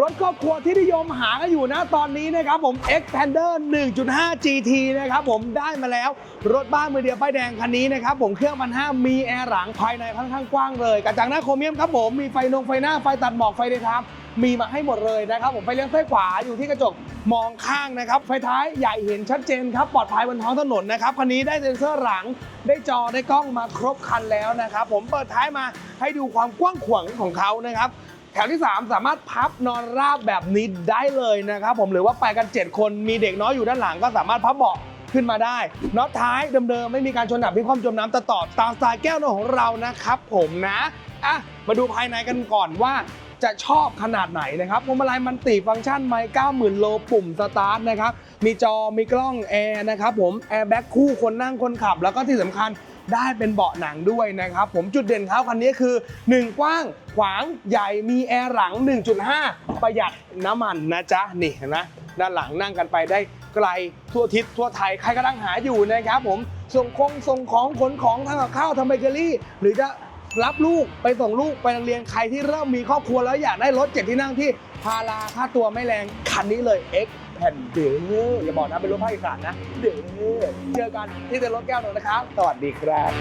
รถครอบครัวที่นิยมหากันอยู่นะตอนนี้นะครับผม Xpander 1.5 GT นะครับผมได้มาแล้วรถบ้านมือเดียวป้ายแดงคันนี้นะครับผมเครื่องพันห้ามีแอร์หลังภายในค่อนข้างกว้างเลยกระจังหน้าโครเมียมครับผมมีไฟนงไฟหน้าไฟตัดหมอกไฟเดย์ไทม์มีมาให้หมดเลยนะครับผมไฟเลี้ยวซ้ายขวาอยู่ที่กระจกมองข้างนะครับไฟท้ายใหญ่เห็นชัดเจนครับปลอดภัยบนท้องถนนนะครับคันนี้ได้เซ็นเซอร์หลังได้จอได้กล้องมาครบคันแล้วนะครับผมเปิดท้ายมาให้ดูความกว้างขวางของเขานะครับ แถวที่ 3 สามารถพับนอนราบแบบนี้ได้เลยนะครับผมหรือว่าไปกัน 7 คนมีเด็กน้อยอยู่ด้านหลังก็สามารถพับเบาะขึ้นมาได้น็อตท้ายเดิมๆไม่มีการชนดับพิความจมน้ำตะต่อตามสไตล์แก้วนวของเรานะครับผมนะอะมาดูภายในกันก่อนว่าจะชอบขนาดไหนนะครับพวงมาลัยมันติฟังก์ชันไมค์90,000 โลปุ่มสตาร์ทนะครับ มีจอมีกล้องแอร์นะครับผมแอร์แบ็คคู่คนนั่งคนขับ แล้วก็ที่สำคัญ ได้เป็นเบาะหนังด้วยนะครับ ผมจุดเด่นเขาคันนี้คือ 1 กว้างขวางใหญ่มีแอร์หลัง 1.5 ประหยัดน้ำมันนะจ๊ะนี่เห็นไหมด้านหลังนั่งกันไปได้ไกลทั่วทิศทั่วไทยใครกำลังหาอยู่นะครับผมส่งคงส่งของขนของทำกับข้าวทำเบเกอรี่ หรือจะรับลูกไปส่งลูกไปโรงเรียนใครที่เริ่มมีครอบครัวแล้วอยากได้รถเจ็ดที่นั่งที่พาราค่าตัวไม่แรงคันนี้เลย X ผ่นเด้ออย่าบอกนะเป็นรถภาคอีสานนะเด้อเจอกันที่เต็นท์รถแก้วนนะครับ สวัสดีครับ